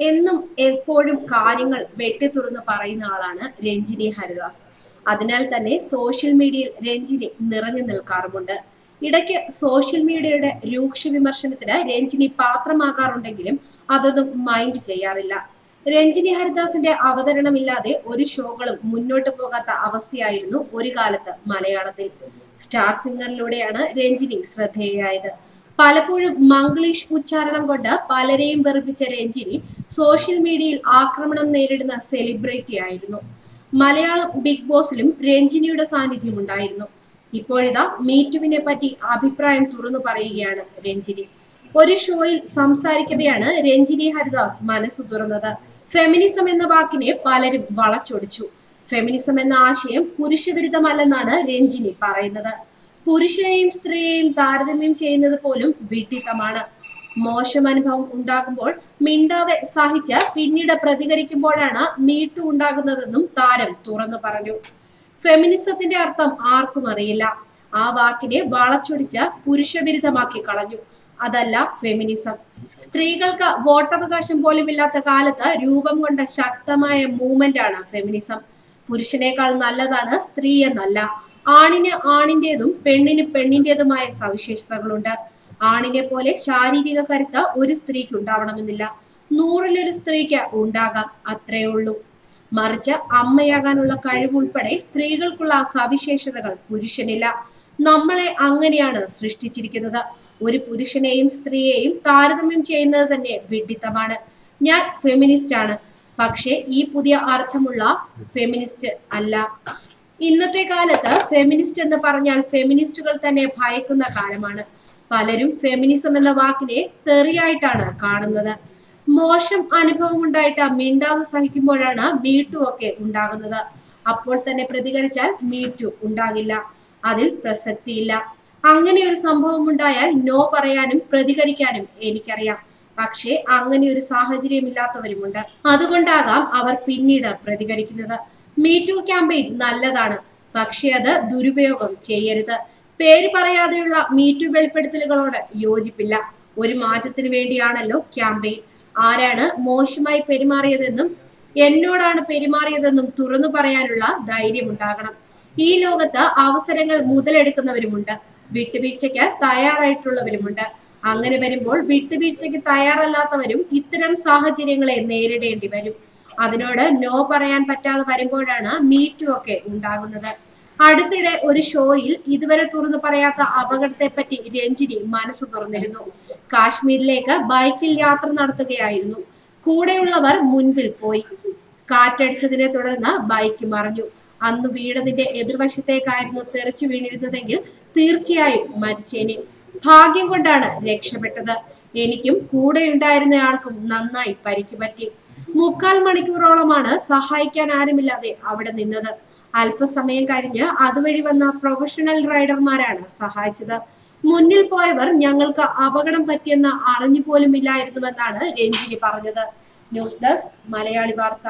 എന്നും എപ്പോഴും കാര്യങ്ങൾ വെട്ടിത്തുറന്ന് പറയുന്ന ആളാണ് രഞ്ജിനി ഹരിദാസ്. അതിനാൽ തന്നെ സോഷ്യൽ മീഡിയയിൽ രഞ്ജിനി നിറഞ്ഞു നിൽക്കാറുമുണ്ട്. ഇടയ്ക്ക് സോഷ്യൽ മീഡിയയുടെ രൂക്ഷ വിമർശനത്തിന് രഞ്ജിനി പാത്രമാകാറുണ്ടെങ്കിലും അതൊന്നും മൈൻഡ് ചെയ്യാറില്ല. രഞ്ജിനി ഹരിദാസിന്റെ അവതരണമില്ലാതെ ഒരു ഷോകളും മുന്നോട്ട് പോകാത്ത അവസ്ഥയായിരുന്നു ഒരു കാലത്ത് മലയാളത്തിൽ. സ്റ്റാർ സിംഗറിലൂടെയാണ് രഞ്ജിനി ശ്രദ്ധേയായത് പലപ്പോഴും മംഗ്ലീഷ് ഉച്ചാരണം കൊണ്ട് പലരെയും വെറുപ്പിച്ച രഞ്ജിനി സോഷ്യൽ മീഡിയയിൽ ആക്രമണം നേരിടുന്ന സെലിബ്രിറ്റി ആയിരുന്നു. മലയാളം ബിഗ് ബോസിലും രഞ്ജിനിയുടെ സാന്നിധ്യം ഉണ്ടായിരുന്നു. ഇപ്പോഴിതാ മീറ്റുവിനെ പറ്റി അഭിപ്രായം തുറന്നു പറയുകയാണ് രഞ്ജിനി. ഒരു ഷോയിൽ സംസാരിക്കവെയാണ് രഞ്ജിനി ഹരിദാസ് മനസ്സ് തുറന്നത്. ഫെമിനിസം എന്ന വാക്കിനെ പലരും വളച്ചൊടിച്ചു. ഫെമിനിസം എന്ന ആശയം പുരുഷവിരുദ്ധമല്ലെന്നാണ് രഞ്ജിനി പറയുന്നത്. പുരുഷനെയും സ്ത്രീയെയും താരതമ്യം ചെയ്യുന്നത് പോലും വിഡിത്തമാണ് മോശം അനുഭവം ഉണ്ടാകുമ്പോൾ മിണ്ടാതെ സഹിച്ച് പിന്നീട് പ്രതികരിക്കുമ്പോഴാണ് മീട്ടു ഉണ്ടാകുന്നതെന്നും താരം തുറന്നു പറഞ്ഞു. ഫെമിനിസത്തിന്റെ അർത്ഥം ആർക്കും അറിയില്ല. ആ വാക്കിനെ വളച്ചൊടിച്ച് പുരുഷവിരുദ്ധമാക്കി കളഞ്ഞു. അതല്ല ഫെമിനിസം. സ്ത്രീകൾക്ക് വോട്ടവകാശം പോലും ഇല്ലാത്ത കാലത്ത് രൂപം കൊണ്ട ശക്തമായ മൂവ്മെന്റ് ആണ് ഫെമിനിസം. പുരുഷനേക്കാൾ നല്ലതാണ് സ്ത്രീ എന്നല്ല. ആണിന് ആണിന്റേതും പെണ്ണിന് പെണ്ണിന്റേതുമായ സവിശേഷതകളുണ്ട്. ആണിനെ പോലെ ശാരീരിക കരുത്ത് ഒരു സ്ത്രീക്ക് ഉണ്ടാവണമെന്നില്ല. നൂറിലൊരു സ്ത്രീക്ക് ഉണ്ടാകാം അത്രേ ഉള്ളൂ. മറിച്ച് അമ്മയാകാനുള്ള കഴിവുൾപ്പെടെ സ്ത്രീകൾക്കുള്ള സവിശേഷതകൾ പുരുഷനില്ല. നമ്മളെ അങ്ങനെയാണ് സൃഷ്ടിച്ചിരിക്കുന്നത്. ഒരു പുരുഷനെയും സ്ത്രീയെയും താരതമ്യം ചെയ്യുന്നത് തന്നെ വിഡിത്തമാണ്. ഞാൻ ഫെമിനിസ്റ്റ് ആണ് പക്ഷേ ഈ പുതിയ അർത്ഥമുള്ള ഫെമിനിസ്റ്റ് അല്ല. ഇന്നത്തെ കാലത്ത് ഫെമിനിസ്റ്റ് എന്ന് പറഞ്ഞാൽ ഫെമിനിസ്റ്റുകൾ തന്നെ ഭയക്കുന്ന കാലമാണ്. പലരും ഫെമിനിസം എന്ന വാക്കിനെ തെറിയായിട്ടാണ് കാണുന്നത്. മോശം അനുഭവം ഉണ്ടായിട്ട് മിണ്ടാതെ സഹിക്കുമ്പോഴാണ് മീട്ടു ഒക്കെ ഉണ്ടാകുന്നത്. അപ്പോൾ തന്നെ പ്രതികരിച്ചാൽ മീറ്റു ഉണ്ടാകില്ല. അതിൽ പ്രസക്തിയില്ല. അങ്ങനെ ഒരു സംഭവം ഉണ്ടായാൽ നോ പറയാനും പ്രതികരിക്കാനും എനിക്കറിയാം. പക്ഷേ അങ്ങനെ ഒരു സാഹചര്യം ഇല്ലാത്തവരുമുണ്ട്. അതുകൊണ്ടാകാം അവർ പിന്നീട് പ്രതികരിക്കുന്നത്. മീറ്റു ക്യാമ്പയിൻ നല്ലതാണ്. പക്ഷേ അത് ദുരുപയോഗം ചെയ്യരുത്. പേര് പറയാതെയുള്ള ടു വെളിപ്പെടുത്തലുകളോട് യോജിപ്പില്ല. ഒരു മാറ്റത്തിന് വേണ്ടിയാണല്ലോ ക്യാമ്പയിൻ ആരാണ് മോശമായി പെരുമാറിയതെന്നും എന്നോടാണ് പെരുമാറിയതെന്നും തുറന്നു പറയാനുള്ള ധൈര്യമുണ്ടാകണം. ഈ ലോകത്ത് അവസരങ്ങൾ മുതലെടുക്കുന്നവരുമുണ്ട്. വിട്ടുവീഴ്ചയ്ക്ക് തയ്യാറായിട്ടുള്ളവരുമുണ്ട്. അങ്ങനെ വരുമ്പോൾ വിട്ടുവീഴ്ചയ്ക്ക് തയ്യാറല്ലാത്തവരും ഇത്തരം സാഹചര്യങ്ങളെ നേരിടേണ്ടി വരും. അതിനോട് നോ പറയാൻ പറ്റാതെ വരുമ്പോഴാണ് മീറ്റു ഒക്കെ ഉണ്ടാകുന്നത്. അടുത്തിടെ ഒരു ഷോയിൽ ഇതുവരെ തുറന്നു പറയാത്ത അപകടത്തെ പറ്റി രഞ്ജിനി മനസ്സ് തുറന്നിരുന്നു. കാശ്മീരിലേക്ക് ബൈക്കിൽ യാത്ര നടത്തുകയായിരുന്നു. കൂടെയുള്ളവർ മുൻപിൽ പോയി. കാറ്റടിച്ചതിനെ തുടർന്ന് ബൈക്ക് മറിഞ്ഞു. അന്ന് വീടതിന്റെ എതിർവശത്തേക്കായിരുന്നു തെറിച്ചു വീണിരുന്നതെങ്കിൽ തീർച്ചയായും മരിച്ചേനെ. ഭാഗ്യം കൊണ്ടാണ് രക്ഷപ്പെട്ടത്. എനിക്കും കൂടെ ഉണ്ടായിരുന്നയാൾക്കും നന്നായി പരിക്ക് പറ്റി. മുക്കാൽ മണിക്കൂറോളമാണ് സഹായിക്കാൻ ആരുമില്ലാതെ അവിടെ നിന്നത്. അല്പസമയം കഴിഞ്ഞ് അതുവഴി വന്ന പ്രൊഫഷണൽ റൈഡർമാരാണ് സഹായിച്ചത്. മുന്നിൽ പോയവർ ഞങ്ങൾക്ക് അപകടം പറ്റിയെന്ന് അറിഞ്ഞു പോലും ഇല്ലായിരുന്നുവെന്നാണ് രഞ്ജിനി പറഞ്ഞത്. ന്യൂസ് ഡെസ്ക് മലയാളി വാർത്ത.